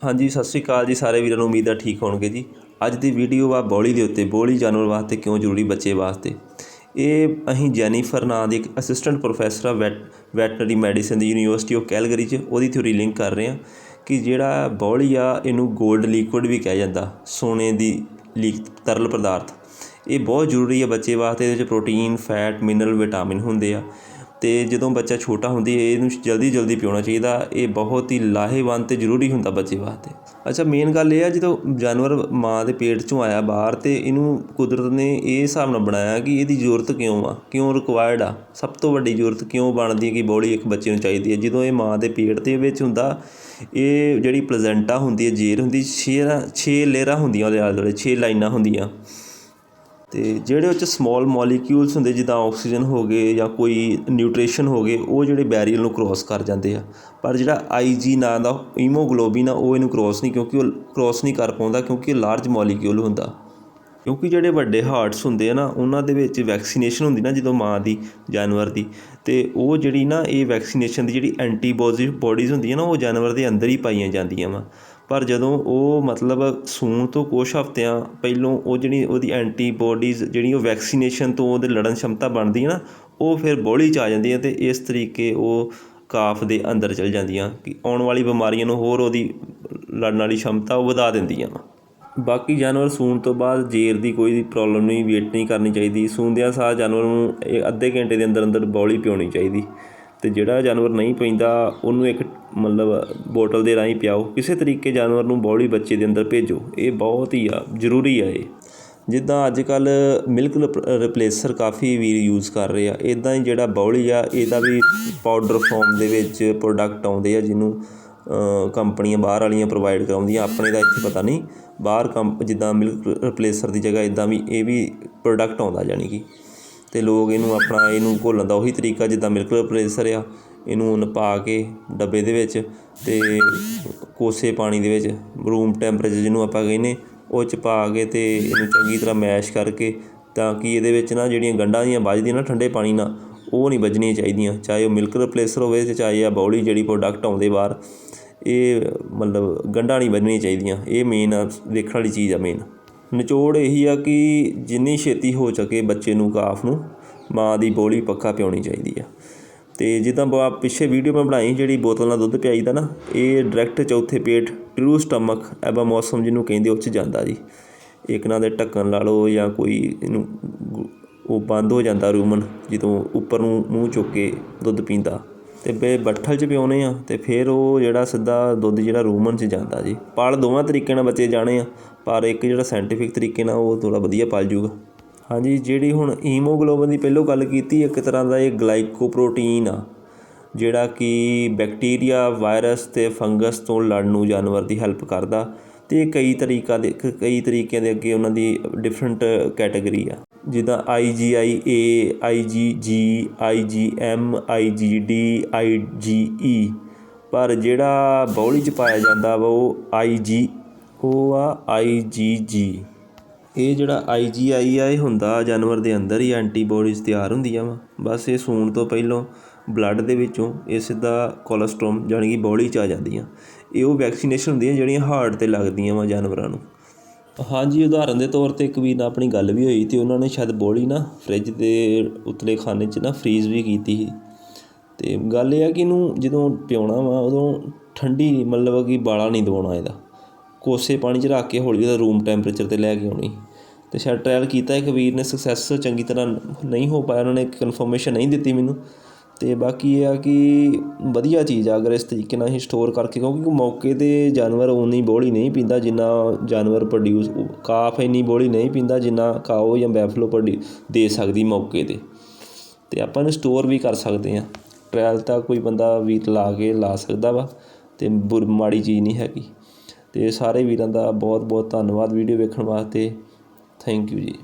ਹਾਂਜੀ, ਸਤਿ ਸ਼੍ਰੀ ਅਕਾਲ ਜੀ ਸਾਰੇ ਵੀਰਾਂ ਨੂੰ, ਉਮੀਦ ਹੈ ਠੀਕ ਹੋਣਗੇ ਜੀ। ਅੱਜ ਦੀ ਵੀਡੀਓ ਆ ਬੋਲੀ ਦੇ ਉੱਤੇ, ਬੋਲੀ ਜਾਨਵਰ ਵਾਸਤੇ ਕਿਉਂ ਜ਼ਰੂਰੀ ਬੱਚੇ ਵਾਸਤੇ? ਇਹ ਅਸੀਂ ਜੈਨੀਫਰ ਨਾਂ ਦੀ ਇੱਕ ਅਸਿਸਟੈਂਟ ਪ੍ਰੋਫੈਸਰ ਆ, ਵੈਟ ਵੈਟਰਨਰੀ ਮੈਡੀਸਨ ਦੀ ਯੂਨੀਵਰਸਿਟੀ ਆਫ ਕੈਲਗਰੀ 'ਚ, ਉਹਦੀ ਥਿਊਰੀ ਲਿੰਕ ਕਰ ਰਹੇ ਹਾਂ ਕਿ ਜਿਹੜਾ ਬੋਲੀ ਆ, ਇਹਨੂੰ 골ਡ ਲਿਕੁਇਡ ਵੀ ਕਿਹਾ ਜਾਂਦਾ, ਸੋਨੇ ਦੀ ਲੀਕ ਤਰਲ ਪਦਾਰਥ। ਇਹ ਬਹੁਤ ਜ਼ਰੂਰੀ ਹੈ ਬੱਚੇ ਵਾਸਤੇ, ਇਹਦੇ ਵਿੱਚ ਪ੍ਰੋਟੀਨ ਫੈਟ ਮਿਨਰਲ ਵਿਟਾਮਿਨ ਹੁੰਦੇ ਆ। ਅਤੇ ਜਦੋਂ ਬੱਚਾ ਛੋਟਾ ਹੁੰਦੀ ਇਹਨੂੰ ਜਲਦੀ ਜਲਦੀ ਪਿਉਣਾ ਚਾਹੀਦਾ। ਇਹ ਬਹੁਤ ਹੀ ਲਾਹੇਵੰਦ ਅਤੇ ਜ਼ਰੂਰੀ ਹੁੰਦਾ ਬੱਚੇ ਵਾਸਤੇ। ਅੱਛਾ ਮੇਨ ਗੱਲ ਇਹ ਆ, ਜਦੋਂ ਜਾਨਵਰ ਮਾਂ ਦੇ ਪੇਟ ਚੋਂ ਆਇਆ ਬਾਹਰ ਤੇ ਇਹਨੂੰ ਕੁਦਰਤ ਨੇ ਇਹ ਹਿਸਾਬ ਨਾਲ ਬਣਾਇਆ ਕਿ ਇਹਦੀ ਜ਼ਰੂਰਤ ਕਿਉਂ ਆ? ਕਿਉਂ ਰਿਕੁਆਇਰਡ ਆ? ਸਭ ਤੋਂ ਵੱਡੀ ਜ਼ਰੂਰਤ ਕਿਉਂ ਬਣਦੀ ਹੈ ਕਿ ਬੋਡੀ ਇੱਕ ਬੱਚੇ ਨੂੰ ਚਾਹੀਦੀ ਹੈ? ਜਦੋਂ ਇਹ ਮਾਂ ਦੇ ਪੇਟ ਦੇ ਵਿੱਚ ਹੁੰਦਾ, ਇਹ ਜਿਹੜੀ ਪਲੇਜ਼ੈਂਟਾ ਹੁੰਦੀ ਹੈ ਜੇਰ ਹੁੰਦੀ 6 6 ਲੇਅਰਾਂ ਹੁੰਦੀਆਂ ਉਹਦੇ ਆਲੇ ਦੁਆਲੇ ਛੇ ਲਾਈਨਾਂ ਹੁੰਦੀਆਂ। ਅਤੇ ਜਿਹੜੇ ਉਹ 'ਚ ਸਮੋਲ ਮੋਲੀਕਿਊਲਸ ਹੁੰਦੇ, ਜਿੱਦਾਂ ਆਕਸੀਜਨ ਹੋ ਗਏ ਜਾਂ ਕੋਈ ਨਿਊਟ੍ਰੀਸ਼ਨ ਹੋ ਗਏ, ਉਹ ਜਿਹੜੇ ਬੈਰੀਅਰ ਨੂੰ ਕਰੋਸ ਕਰ ਜਾਂਦੇ ਆ। ਪਰ ਜਿਹੜਾ ਆਈ ਜੀ ਨਾਂ ਦਾ ਈਮੋਗਲੋਬਿਨ ਆ, ਉਹ ਇਹਨੂੰ ਕਰੋਸ ਨਹੀਂ, ਕਿਉਂਕਿ ਉਹ ਕਰੋਸ ਨਹੀਂ ਕਰ ਪਾਉਂਦਾ, ਕਿਉਂਕਿ ਇਹ ਲਾਰਜ ਮੋਲੀਕਿਊਲ ਹੁੰਦਾ। ਕਿਉਂਕਿ ਜਿਹੜੇ ਵੱਡੇ ਹਾਰਟਸ ਹੁੰਦੇ ਆ ਨਾ, ਉਹਨਾਂ ਦੇ ਵਿੱਚ ਵੈਕਸੀਨੇਸ਼ਨ ਹੁੰਦੀ ਨਾ, ਜਦੋਂ ਮਾਂ ਦੀ, ਜਾਨਵਰ ਦੀ। ਤੇ ਉਹ ਜਿਹੜੀ ਨਾ, ਇਹ ਵੈਕਸੀਨੇਸ਼ਨ ਦੀ ਜਿਹੜੀ ਐਂਟੀਬੋਡੀ ਬੋਡੀਜ਼ ਹੁੰਦੀਆਂ ਨਾ, ਉਹ ਜਾਨਵਰ ਦੇ ਅੰਦਰ ਹੀ ਪਾਈਆਂ ਜਾਂਦੀਆਂ ਵਾ। ਪਰ ਜਦੋਂ ਉਹ ਮਤਲਬ ਸੂਣ ਤੋਂ ਕੁਛ ਹਫ਼ਤਿਆਂ ਪਹਿਲੋਂ ਉਹ ਜਿਹੜੀ ਉਹਦੀ ਐਂਟੀਬੋਡੀਜ਼ ਜਿਹੜੀ ਉਹ ਵੈਕਸੀਨੇਸ਼ਨ ਤੋਂ ਉਹਦੇ ਲੜਨ ਸ਼ਮਤਾ ਬਣਦੀ ਹੈ ਨਾ, ਉਹ ਫਿਰ ਬੋਲੀ 'ਚ ਆ ਜਾਂਦੀ ਹੈ ਅਤੇ ਇਸ ਤਰੀਕੇ ਉਹ ਕਾਫ ਦੇ ਅੰਦਰ ਚਲ ਜਾਂਦੀਆਂ ਕਿ ਆਉਣ ਵਾਲੀ ਬਿਮਾਰੀਆਂ ਨੂੰ ਹੋਰ ਉਹਦੀ ਲੜਨ ਵਾਲੀ ਸ਼ਮਤਾ ਉਹ ਵਧਾ ਦਿੰਦੀਆਂ। ਵਾ ਬਾਕੀ ਜਾਨਵਰ ਸੂਣ ਤੋਂ ਬਾਅਦ ਜੇਰ ਦੀ ਕੋਈ ਪ੍ਰੋਬਲਮ ਨਹੀਂ ਵੇਟ ਨਹੀਂ ਕਰਨੀ ਚਾਹੀਦੀ। ਸੂੰਦਿਆਂ ਸਾਹ ਜਾਨਵਰ ਨੂੰ ਇਹ ਅੱਧੇ ਘੰਟੇ ਦੇ ਅੰਦਰ ਅੰਦਰ ਬੌਲੀ ਪਿਉਣੀ ਚਾਹੀਦੀ। ਅਤੇ ਜਿਹੜਾ ਜਾਨਵਰ ਨਹੀਂ ਪੈਂਦਾ, ਉਹਨੂੰ ਇੱਕ ਮਤਲਬ ਬੋਟਲ ਦੇ ਰਾਹੀਂ ਪਿਆਓ। ਕਿਸੇ ਤਰੀਕੇ ਜਾਨਵਰ ਨੂੰ ਬੌਲੀ ਬੱਚੇ ਦੇ ਅੰਦਰ ਭੇਜੋ। ਇਹ ਬਹੁਤ ਹੀ ਆ ਜ਼ਰੂਰੀ ਆ ਇਹ। ਜਿੱਦਾਂ ਅੱਜ ਕੱਲ੍ਹ ਮਿਲਕ ਰਿਪਲੇਸਰ ਕਾਫੀ ਵੀਰ ਯੂਜ਼ ਕਰ ਰਹੇ ਆ। ਇਦਾਂ ਹੀ ਜਿਹੜਾ ਬੌਲੀ ਆ, ਇਹਦਾ ਵੀ ਪਾਊਡਰ ਫਾਰਮ ਦੇ ਵਿੱਚ ਪ੍ਰੋਡਕਟ ਆਉਂਦੇ ਆ, ਜਿਹਨੂੰ ਕੰਪਨੀਆਂ ਬਾਹਰ ਵਾਲੀਆਂ ਪ੍ਰੋਵਾਈਡ ਕਰਾਉਂਦੀਆਂ। ਆਪਣੇ ਦਾ ਇੱਥੇ ਪਤਾ ਨਹੀਂ। ਬਾਹਰ ਕੰਪ, ਜਿੱਦਾਂ ਮਿਲਕ ਰਿਪਲੇਸਰ ਦੀ ਜਗ੍ਹਾ ਇਦਾਂ ਵੀ ਇਹ ਵੀ ਪ੍ਰੋਡਕਟ ਆਉਂਦਾ ਜਾਨੀ ਕਿ। ਅਤੇ ਲੋਕ ਇਹਨੂੰ ਆਪਣਾ, ਇਹਨੂੰ ਘੋਲਣ ਦਾ ਉਹੀ ਤਰੀਕਾ ਜਿੱਦਾਂ ਮਿਲਕ ਰਿਪਲੇਸਰ ਆ, ਇਹਨੂੰ ਉਹਨ ਪਾ ਕੇ ਡੱਬੇ ਦੇ ਵਿੱਚ ਅਤੇ ਕੋਸੇ ਪਾਣੀ ਦੇ ਵਿੱਚ ਰੂਮ ਟੈਂਪਰੇਚਰ ਜਿਹਨੂੰ ਆਪਾਂ ਕਹਿੰਦੇ, ਉਹ ਚ ਪਾ ਕੇ ਅਤੇ ਇਹਨੂੰ ਚੰਗੀ ਤਰ੍ਹਾਂ ਮੈਸ਼ ਕਰਕੇ ਤਾਂ ਕਿ ਇਹਦੇ ਵਿੱਚ ਨਾ ਜਿਹੜੀਆਂ ਗੰਢਾਂ ਦੀਆਂ ਵੱਜਦੀਆਂ ਨਾ ਠੰਡੇ ਪਾਣੀ ਨਾਲ, ਉਹ ਨਹੀਂ ਵੱਜਣੀਆਂ ਚਾਹੀਦੀਆਂ। ਚਾਹੇ ਉਹ ਮਿਲਕ ਰਿਪਲੇਸਰ ਹੋਵੇ ਅਤੇ ਚਾਹੇ ਆ ਬੌਲੀ ਜਿਹੜੀ ਪ੍ਰੋਡਕਟ ਆਉਂਦੇ ਬਾਹਰ, ਇਹ ਮਤਲਬ ਗੰਢਾਂ ਨਹੀਂ ਵੱਜਣੀਆਂ ਚਾਹੀਦੀਆਂ। ਇਹ ਮੇਨ ਦੇਖਣ ਵਾਲੀ ਚੀਜ਼ ਆ ਮੇਨ ਨਿਚੋੜ ਇਹੀ ਆ ਕਿ ਜਿੰਨੀ ਛੇਤੀ ਹੋ ਸਕੇ ਬੱਚੇ ਨੂੰ ਕਾਫ ਨੂੰ, ਮਾਂ ਦੀ ਬੋਲੀ ਪੱਕਾ ਪਿਉਣੀ ਚਾਹੀਦੀ ਆ। ਤੇ ਜਿੱਦਾਂ ਬਾ ਪਿੱਛੇ ਵੀਡੀਓ ਮੈਂ ਬਣਾਈ ਜਿਹੜੀ ਬੋਤਲ ਨਾਲ ਦੁੱਧ ਪਿਆਈਦਾ ਨਾ, ਇਹ ਡਾਇਰੈਕਟ ਚੌਥੇ ਪੇਟ ਟਰੂ ਸਟਮਕ ਐਬਾ ਮੌਸਮ ਜਿਹਨੂੰ ਕਹਿੰਦੇ ਉਹ 'ਚ ਜਾਂਦਾ ਜੀ। ਇੱਕ ਨਾਲ ਦੇ ਢੱਕਣ ਲਾ ਲਓ ਜਾਂ ਕੋਈ ਇਹਨੂੰ ਉਹ ਬੰਦ ਹੋ ਜਾਂਦਾ ਰੂਮਨ, ਜਦੋਂ ਉੱਪਰ ਨੂੰ ਮੂੰਹ ਚੁੱਕ ਕੇ ਦੁੱਧ ਪੀਂਦਾ। ਅਤੇ ਬੇ ਬੱਠਲ 'ਚ ਪਿਆਉਂਦੇ ਹਾਂ ਅਤੇ ਫਿਰ ਉਹ ਜਿਹੜਾ ਸਿੱਧਾ ਦੁੱਧ ਜਿਹੜਾ ਰੂਮਨ 'ਚ ਜਾਂਦਾ ਜੀ। ਪਲ ਦੋਵਾਂ ਤਰੀਕੇ ਨਾਲ ਬੱਚੇ ਜਾਣੇ ਆ, ਪਰ ਇੱਕ ਜਿਹੜਾ ਸਾਇੰਟੀਫਿਕ ਤਰੀਕੇ ਨਾਲ ਉਹ ਥੋੜ੍ਹਾ ਵਧੀਆ ਪਲ ਜੂਗਾ। ਹਾਂਜੀ, ਜਿਹੜੀ ਹੁਣ ਹੀਮੋਗਲੋਬਿਨ ਦੀ ਪਹਿਲੋਂ ਗੱਲ ਕੀਤੀ, ਇੱਕ ਤਰ੍ਹਾਂ ਦਾ ਇਹ ਗਲਾਈਕੋਪ੍ਰੋਟੀਨ ਆ, ਜਿਹੜਾ ਕਿ ਬੈਕਟੀਰੀਆ, ਵਾਇਰਸ ਤੇ ਫੰਗਸ ਤੋਂ ਲੜਨ ਨੂੰ ਜਾਨਵਰ ਦੀ ਹੈਲਪ ਕਰਦਾ ਤੇ ਕਈ ਤਰੀਕਾ ਦੇ, ਕਈ ਤਰੀਕਿਆਂ ਦੇ ਅੱਗੇ ਉਹਨਾਂ ਦੀ ਡਿਫਰੈਂਟ ਕੈਟਾਗਰੀ ਆ। ਜਿੱਦਾਂ ਆਈ ਜੀ ਆਈ ਏ, ਆਈ ਜੀ ਜੀ, ਆਈ ਜੀ ਐੱਮ, ਆਈ ਜੀ ਡੀ, ਆਈ ਜੀ ਈ। ਪਰ ਜਿਹੜਾ ਬੌਲੀ 'ਚ ਪਾਇਆ ਜਾਂਦਾ ਵਾ ਉਹ ਆਈ ਜੀ, ਉਹ ਆ ਜੀ ਇਹ ਜਿਹੜਾ ਆਈ ਆਈਜੀਆਈ ਆ, ਇਹ ਹੁੰਦਾ ਜਾਨਵਰ ਦੇ ਅੰਦਰ ਹੀ ਐਂਟੀਬੋਡੀਜ਼ ਤਿਆਰ ਹੁੰਦੀਆਂ ਵਾ। ਬਸ ਇਹ ਸੂਣ ਤੋਂ ਪਹਿਲਾਂ ਬਲੱਡ ਦੇ ਵਿੱਚੋਂ ਇਹ ਸਿੱਧਾ ਕੋਲੇਸਟ੍ਰੋਮ ਜਾਨੀ ਕਿ ਬੋਡੀ 'ਚ ਆ ਜਾਂਦੀਆਂ। ਇਹ ਉਹ ਵੈਕਸੀਨੇਸ਼ਨ ਹੁੰਦੀਆਂ ਜਿਹੜੀਆਂ ਹਾਰਟ ਤੇ ਲੱਗਦੀਆਂ ਵਾ ਜਾਨਵਰਾਂ ਨੂੰ। ਹਾਂਜੀ, ਉਦਾਹਰਨ ਦੇ ਤੌਰ ਤੇ ਇੱਕ ਵੀਰ ਨਾਲ ਆਪਣੀ ਗੱਲ ਵੀ ਹੋਈ ਅਤੇ ਉਹਨਾਂ ਨੇ ਸ਼ਾਇਦ ਬੋਲੀ ਨਾ ਫਰਿੱਜ ਦੇ ਉਤਲੇ ਖਾਨੇ 'ਚ ਨਾ ਫਰੀਜ਼ ਵੀ ਕੀਤੀ ਸੀ। ਅਤੇ ਗੱਲ ਇਹ ਆ ਕਿ ਇਹਨੂੰ ਜਦੋਂ ਪਿਉਣਾ ਵਾ, ਉਦੋਂ ਠੰਡੀ ਮਤਲਬ ਕਿ ਬਾਲਾ ਨਹੀਂ ਦਵਾਉਣਾ ਇਹਦਾ। ਕੋਸੇ ਪਾਣੀ 'ਚ ਰੱਖ ਕੇ ਹੌਲੀ ਉਹਦਾ ਰੂਮ ਟੈਂਪਰੇਚਰ ਤੇ ਲੈ ਕੇ ਆਉਣੀ। ਤੇ ਸ਼ਾਇਦ ਟ੍ਰਾਇਲ ਕੀਤਾ ਇੱਕ ਵੀਰ ਨੇ ਸਕਸੈਸ ਚੰਗੀ ਤਰ੍ਹਾਂ ਨਹੀਂ ਹੋ ਪਾਇਆ, ਉਹਨਾਂ ਨੇ ਕਨਫਰਮੇਸ਼ਨ ਨਹੀਂ ਦਿੱਤੀ ਮੈਨੂੰ। ਅਤੇ ਬਾਕੀ ਇਹ ਆ ਕਿ ਵਧੀਆ ਚੀਜ਼ ਆ ਅਗਰ ਇਸ ਤਰੀਕੇ ਨਾਲ ਅਸੀਂ ਸਟੋਰ ਕਰਕੇ, ਕਿਉਂਕਿ ਮੌਕੇ ਤੇ ਜਾਨਵਰ ਉਨੀ ਬੋਲੀ ਨਹੀਂ ਪੀਂਦਾ ਜਿੰਨਾ ਜਾਨਵਰ ਪ੍ਰੋਡਿਊਸ ਕਾਫ ਇੰਨੀ ਬੋਲੀ ਨਹੀਂ ਪੀਂਦਾ ਜਿੰਨਾ ਕਾਓ ਜਾਂ ਬੈਫਲੋ ਪ੍ਰੋਡਿਊ ਦੇ ਸਕਦੀ ਮੌਕੇ ਤੇ। ਅਤੇ ਆਪਾਂ ਨੂੰ ਸਟੋਰ ਵੀ ਕਰ ਸਕਦੇ ਹਾਂ। ਟਰੈਲ ਤਾਂ ਕੋਈ ਬੰਦਾ ਵੀਰ ਲਾ ਕੇ ਲਾ ਸਕਦਾ ਵਾ ਅਤੇ ਬੁਰ, ਮਾੜੀ ਚੀਜ਼ ਨਹੀਂ ਹੈਗੀ। ਅਤੇ ਸਾਰੇ ਵੀਰਾਂ ਦਾ ਬਹੁਤ ਬਹੁਤ ਧੰਨਵਾਦ ਵੀਡੀਓ ਵੇਖਣ ਵਾਸਤੇ। ਥੈਂਕ ਯੂ ਜੀ।